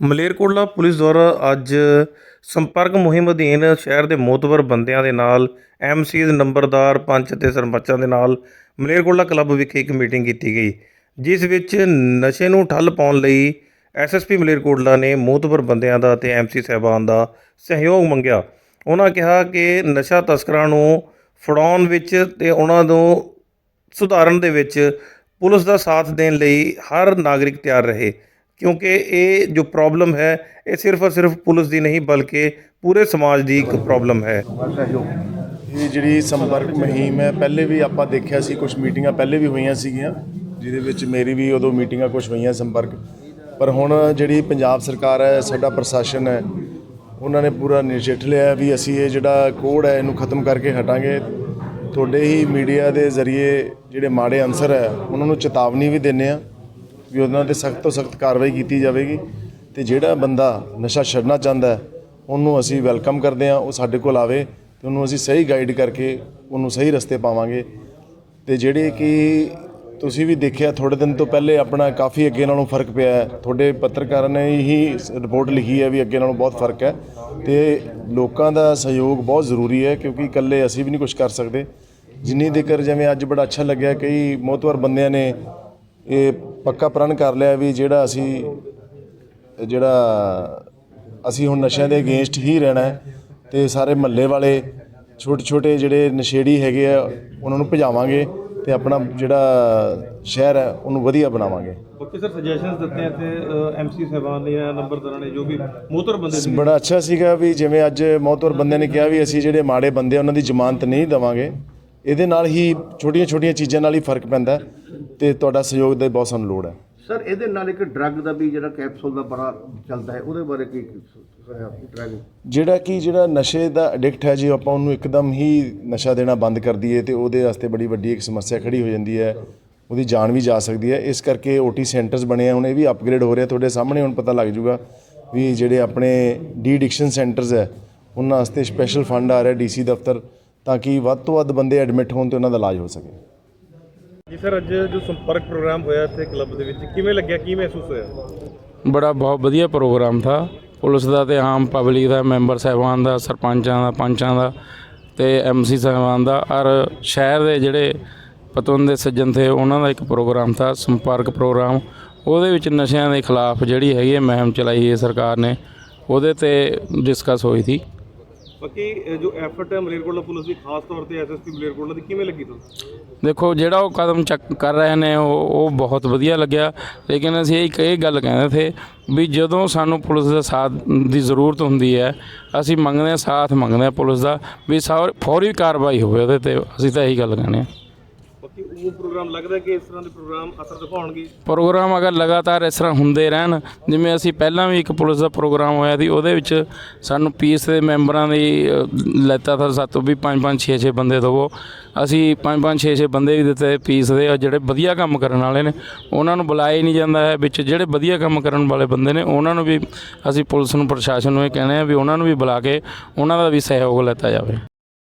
Malerkotla police ਦੁਆਰਾ ਅੱਜ ਸੰਪਰਕ ਮੁਹਿੰਮ ਅਧੀਨ ਸ਼ਹਿਰ ਦੇ ਮੋਤਵਰ ਬੰਦਿਆਂ ਦੇ ਨਾਲ ਐਮਸੀਜ਼ ਨੰਬਰਦਾਰ ਪੰਚ ਅਤੇ ਸਰਪੰਚਾਂ ਦੇ ਨਾਲ ਮਲੇਰਕੋਟਲਾ ਕਲੱਬ ਵਿਖੇ ਇੱਕ ਮੀਟਿੰਗ ਕੀਤੀ ਗਈ, ਜਿਸ ਵਿੱਚ ਨਸ਼ੇ ਨੂੰ ਠੱਲ ਪਾਉਣ ਲਈ ਐਸਐਸਪੀ ਮਲੇਰਕੋਟਲਾ ਨੇ ਮੋਤਵਰ ਬੰਦਿਆਂ ਦਾ ਤੇ ਐਮਸੀ ਸਹਿਬਾਨ ਦਾ ਸਹਿਯੋਗ ਮੰਗਿਆ। ਉਹਨਾਂ ਕਿਹਾ ਕਿ ਨਸ਼ਾ ਤਸਕਰਾਂ ਨੂੰ ਫੜਾਉਣ ਵਿੱਚ ਤੇ ਉਹਨਾਂ ਨੂੰ ਸੁਧਾਰਨ ਦੇ ਵਿੱਚ ਪੁਲਿਸ ਦਾ ਸਾਥ ਦੇਣ ਲਈ ਹਰ ਨਾਗਰਿਕ ਤਿਆਰ ਰਹੇ। ਕਿਉਂਕਿ ਇਹ ਜੋ ਪ੍ਰੋਬਲਮ ਹੈ, ਇਹ ਸਿਰਫ ਔਰ ਸਿਰਫ ਪੁਲਿਸ ਦੀ ਨਹੀਂ, ਬਲਕਿ ਪੂਰੇ ਸਮਾਜ ਦੀ ਇੱਕ ਪ੍ਰੋਬਲਮ ਹੈ। ਇਹ ਜਿਹੜੀ ਸੰਪਰਕ ਮੁਹਿੰਮ ਹੈ, ਪਹਿਲੇ ਵੀ ਆਪਾਂ ਦੇਖਿਆ ਸੀ ਕੁਝ ਮੀਟਿੰਗਾਂ ਪਹਿਲੇ ਵੀ ਹੋਈਆਂ ਸੀਗੀਆਂ, ਜਿਹਦੇ ਵਿੱਚ ਮੇਰੀ ਵੀ ਉਦੋਂ ਮੀਟਿੰਗਾਂ ਕੁਝ ਹੋਈਆਂ ਸੰਪਰਕ। ਪਰ ਹੁਣ ਜਿਹੜੀ ਪੰਜਾਬ ਸਰਕਾਰ ਹੈ, ਸਾਡਾ ਪ੍ਰਸ਼ਾਸਨ ਹੈ, ਉਹਨਾਂ ਨੇ ਪੂਰਾ ਨਿਸ਼ਚਿਤ ਲਿਆ ਵੀ ਅਸੀਂ ਇਹ ਜਿਹੜਾ ਕੋਡ ਹੈ, ਇਹਨੂੰ ਖਤਮ ਕਰਕੇ ਹਟਾਂਗੇ। ਤੁਹਾਡੇ ਹੀ ਮੀਡੀਆ ਦੇ ਜ਼ਰੀਏ ਜਿਹੜੇ ਮਾੜੇ ਅਨਸਰ ਹੈ, ਉਹਨਾਂ ਨੂੰ ਚੇਤਾਵਨੀ ਵੀ ਦਿੰਨੇ ਆ ਵੀ ਉਹਨਾਂ ਤੇ ਸਖਤ ਤੋਂ ਸਖਤ ਕਾਰਵਾਈ ਕੀਤੀ ਜਾਵੇਗੀ ਤੇ ਜਿਹੜਾ ਬੰਦਾ ਨਸ਼ਾ ਛੱਡਣਾ ਚਾਹੁੰਦਾ ਹੈ, ਉਹਨੂੰ ਅਸੀਂ ਵੈਲਕਮ ਕਰਦੇ ਹਾਂ, ਉਹ ਸਾਡੇ ਕੋਲ ਆਵੇ ਤੇ ਉਹਨੂੰ ਅਸੀਂ ਸਹੀ ਗਾਈਡ ਕਰਕੇ ਉਹਨੂੰ ਸਹੀ ਰਸਤੇ ਪਾਵਾਂਗੇ। ਤੇ ਜਿਹੜੇ ਕਿ ਤੁਸੀਂ ਵੀ ਦੇਖਿਆ ਥੋੜੇ ਦਿਨ ਤੋਂ ਪਹਿਲੇ ਆਪਣਾ ਕਾਫੀ ਅੱਗੇ ਨਾਲੋਂ ਫ਼ਰਕ ਪਿਆ ਹੈ। ਤੁਹਾਡੇ ਪੱਤਰਕਾਰਾਂ ਨੇ ਹੀ ਰਿਪੋਰਟ ਲਿਖੀ ਹੈ ਵੀ ਅੱਗੇ ਨਾਲੋਂ ਬਹੁਤ ਫ਼ਰਕ ਹੈ ਤੇ ਲੋਕਾਂ ਦਾ ਸਹਿਯੋਗ ਬਹੁਤ ਜ਼ਰੂਰੀ ਹੈ ਕਿਉਂਕਿ ਇਕੱਲੇ ਅਸੀਂ ਵੀ ਨਹੀਂ ਕੁਝ ਕਰ ਸਕਦੇ। ਜਿੰਨੀ ਦੇਕਰ ਜਿਵੇਂ ਅੱਜ ਬੜਾ ਅੱਛਾ ਲੱਗਿਆ, ਕਈ ਮੋਤਵਰ ਬੰਦਿਆਂ ਨੇ ਇਹ ਪੱਕਾ ਪ੍ਰਣ ਕਰ ਲਿਆ ਵੀ ਜਿਹੜਾ ਅਸੀਂ ਜਿਹੜਾ ਅਸੀਂ ਹੁਣ ਨਸ਼ਿਆਂ ਦੇ ਅਗੇਂਸਟ ਹੀ ਰਹਿਣਾ ਹੈ ਤੇ ਸਾਰੇ ਮਹੱਲੇ ਵਾਲੇ ਛੋਟੇ ਛੋਟੇ ਜਿਹੜੇ ਨਸ਼ੇੜੀ ਹੈਗੇ ਆ ਉਹਨਾਂ ਨੂੰ ਭਜਾਵਾਂਗੇ ਤੇ ਆਪਣਾ ਜਿਹੜਾ ਸ਼ਹਿਰ ਹੈ ਉਹਨੂੰ ਵਧੀਆ ਬਣਾਵਾਂਗੇ। ਬਾਕੀ ਸਰ ਸੁਜੈਸ਼ਨਸ ਦਿੱਤੇ ਆ ਤੇ ਐਮਸੀ ਸਹਿਬਾਨ ਨੇ ਜਾਂ ਨੰਬਰਦਾਰਾਂ ਨੇ ਜੋ ਵੀ ਮੋਤਰ ਬੰਦੇ ਬੜਾ ਅੱਛਾ ਸੀਗਾ ਵੀ ਜਿਵੇਂ ਅੱਜ ਮੌਤਵਰ ਬੰਦਿਆਂ ਨੇ ਕਿਹਾ ਵੀ ਅਸੀਂ ਜਿਹੜੇ ਮਾੜੇ ਬੰਦੇ ਆ ਉਹਨਾਂ ਦੀ ਜ਼ਮਾਨਤ ਨਹੀਂ ਦੇਵਾਂਗੇ। ਇਹਦੇ ਨਾਲ ਹੀ ਛੋਟੀਆਂ ਛੋਟੀਆਂ ਚੀਜ਼ਾਂ ਨਾਲ ਹੀ ਫ਼ਰਕ ਪੈਂਦਾ। ਤੇ ਤੁਹਾਡਾ ਸਹਿਯੋਗ ਦੀ ਬਹੁਤ ਸਾਨੂੰ ਲੋੜ ਹੈ। ਸਰ ਇਹਦੇ ਨਾਲ ਇੱਕ ਡਰੱਗ ਦਾ ਵੀ ਜਿਹੜਾ ਕੈਪਸੂਲ ਦਾ ਬੜਾ ਚੱਲਦਾ ਹੈ ਉਹਦੇ ਬਾਰੇ ਕੀ ਡਰੱਗ? ਜਿਹੜਾ ਕਿ ਜਿਹੜਾ ਨਸ਼ੇ ਦਾ ਐਡਿਕਟ ਹੈ ਜੇ ਆਪਾਂ ਉਹਨੂੰ ਇੱਕਦਮ ਹੀ ਨਸ਼ਾ ਦੇਣਾ ਬੰਦ ਕਰ ਦਈਏ ਤੇ ਉਹਦੇ ਵਾਸਤੇ ਬੜੀ ਵੱਡੀ ਇੱਕ ਸਮੱਸਿਆ ਖੜੀ ਹੋ ਜਾਂਦੀ ਹੈ। ਉਹਦੀ ਜਾਨ ਵੀ ਜਾ ਸਕਦੀ ਹੈ। ਇਸ ਕਰਕੇ ਓਟੀ ਸੈਂਟਰਸ ਬਣੇ ਆ ਹੁਣ ਇਹ ਵੀ ਅਪਗ੍ਰੇਡ ਹੋ ਰਿਹਾ ਤੁਹਾਡੇ ਸਾਹਮਣੇ ਹੁਣ ਪਤਾ ਲੱਗ ਜੂਗਾ ਵੀ ਜਿਹੜੇ ਆਪਣੇ ਡੀ ਐਡਿਕਸ਼ਨ ਸੈਂਟਰਸ ਹੈ ਉਹਨਾਂ ਵਾਸਤੇ ਸਪੈਸ਼ਲ ਫੰਡ ਆ ਰਿਹਾ ਡੀਸੀ ਦਫ਼ਤਰ ਤਾਂ ਕਿ ਵੱਧ ਤੋਂ ਵੱਧ ਬੰਦੇ ਐਡਮਿਟ ਹੋਣ ਤੇ ਉਹਨਾਂ ਦਾ ਇਲਾਜ ਹੋ ਸਕੇ। ਸਰ, ਅੱਜ ਜੋ ਸੰਪਰਕ ਪ੍ਰੋਗਰਾਮ ਹੋਇਆ ਇੱਥੇ ਕਲੱਬ ਦੇ ਵਿੱਚ, ਕਿਵੇਂ ਲੱਗਿਆ? ਕੀ ਮਹਿਸੂਸ ਹੋਇਆ? ਬੜਾ ਬਹੁਤ ਵਧੀਆ ਪ੍ਰੋਗਰਾਮ ਥਾ। ਪੁਲਿਸ ਦਾ ਤੇ ਆਮ ਪਬਲਿਕ ਦਾ, ਮੈਂਬਰ ਸਾਹਿਬਾਨ ਦਾ, ਸਰਪੰਚਾਂ ਦਾ, ਪੰਚਾਂ ਦਾ ਤੇ ਐਮਸੀ ਸਾਹਿਬਾਨ ਦਾ। ਔਰ ਸ਼ਹਿਰ ਦੇ ਜਿਹੜੇ ਪਤਵੰਦੇ ਸੱਜਣ ਥੇ, ਉਹਨਾਂ ਦਾ ਇੱਕ ਪ੍ਰੋਗਰਾਮ ਥਾ, ਸੰਪਰਕ ਪ੍ਰੋਗਰਾਮ। ਉਹਦੇ ਵਿੱਚ ਨਸ਼ਿਆਂ ਦੇ ਖਿਲਾਫ ਜਿਹੜੀ ਹੈਗੀ ਹੈ, ਮੁਹਿੰਮ ਚਲਾਈ ਹੈ ਸਰਕਾਰ ਨੇ। ਉਹਦੇ ਤੇ ਡਿਸਕਸ ਹੋਈ ਸੀ। ਬਾਕੀ ਜੋ ਐਫਰਟ ਹੈ ਮਲੇਰਕੋਟਲਾ ਪੁਲਿਸ ਦੀ, ਖਾਸ ਤੌਰ ਤੇ ਐਸਐਸਪੀ ਮਲੇਰਕੋਟਲਾ ਦੀ, ਕਿਵੇਂ ਲੱਗੀ ਤੁਹਾਨੂੰ? ਦੇਖੋ, ਜਿਹੜਾ ਉਹ ਕਦਮ ਚੱਕ ਕਰ ਰਹੇ ਨੇ, ਉਹ ਉਹ ਬਹੁਤ ਵਧੀਆ ਲੱਗਿਆ। ਲੇਕਿਨ ਅਸੀਂ ਇੱਕ, ਇਹ ਗੱਲ ਕਹਿੰਦੇ ਥੇ ਵੀ ਜਦੋਂ ਸਾਨੂੰ ਪੁਲਿਸ ਦਾ ਸਾਥ ਦੀ ਜ਼ਰੂਰਤ ਹੁੰਦੀ ਹੈ, ਅਸੀਂ ਮੰਗਦੇ ਹਾਂ, ਸਾਥ ਮੰਗਦੇ ਹਾਂ ਪੁਲਿਸ ਦਾ ਵੀ ਸਾਰ ਫੌਰੀ ਕਾਰਵਾਈ ਹੋਵੇ ਉਹਦੇ ਤੇ, ਅਸੀਂ ਤਾਂ ਇਹੀ ਗੱਲ ਕਹਿੰਦੇ ਹਾਂ। ਬਾਕੀ ਉਹ ਪ੍ਰੋਗਰਾਮ ਲੱਗਦਾ ਕਿ ਇਸ ਤਰ੍ਹਾਂ ਦੇ ਪ੍ਰੋਗਰਾਮ ਅਸਰ ਦਿਖਾਉਣਗੇ? ਪ੍ਰੋਗਰਾਮ ਅਗਰ ਲਗਾਤਾਰ ਇਸ ਤਰ੍ਹਾਂ ਹੁੰਦੇ ਰਹਿਣ, ਜਿਵੇਂ ਅਸੀਂ ਪਹਿਲਾਂ ਵੀ ਇੱਕ ਪੁਲਿਸ ਦਾ ਪ੍ਰੋਗਰਾਮ ਹੋਇਆ ਸੀ, ਉਹਦੇ ਵਿੱਚ ਸਾਨੂੰ ਪੀਸ ਦੇ ਮੈਂਬਰਾਂ ਦੀ ਲੈਤਾ ਤਾਂ ਸਾਤੋਂ ਵੀ 5 5 6 6 ਬੰਦੇ ਦਵੋ। ਅਸੀਂ 5 5 6 6 ਬੰਦੇ ਵੀ ਦਿੱਤੇ ਪੀਸ ਦੇ ਜਿਹੜੇ ਵਧੀਆ ਕੰਮ ਕਰਨ ਵਾਲੇ ਨੇ, ਉਹਨਾਂ ਨੂੰ ਬੁਲਾਇਆ ਹੀ ਨਹੀਂ ਜਾਂਦਾ ਹੈ। ਵਿੱਚ ਜਿਹੜੇ ਵਧੀਆ ਕੰਮ ਕਰਨ ਵਾਲੇ ਬੰਦੇ ਨੇ, ਉਹਨਾਂ ਨੂੰ ਵੀ ਅਸੀਂ ਪੁਲਿਸ ਨੂੰ, ਪ੍ਰਸ਼ਾਸਨ ਨੂੰ ਇਹ ਕਹਿੰਦੇ ਆ ਵੀ ਉਹਨਾਂ ਨੂੰ ਵੀ ਬੁਲਾ ਕੇ ਉਹਨਾਂ ਦਾ ਵੀ ਸਹਿਯੋਗ ਲੈਤਾ ਜਾਵੇ।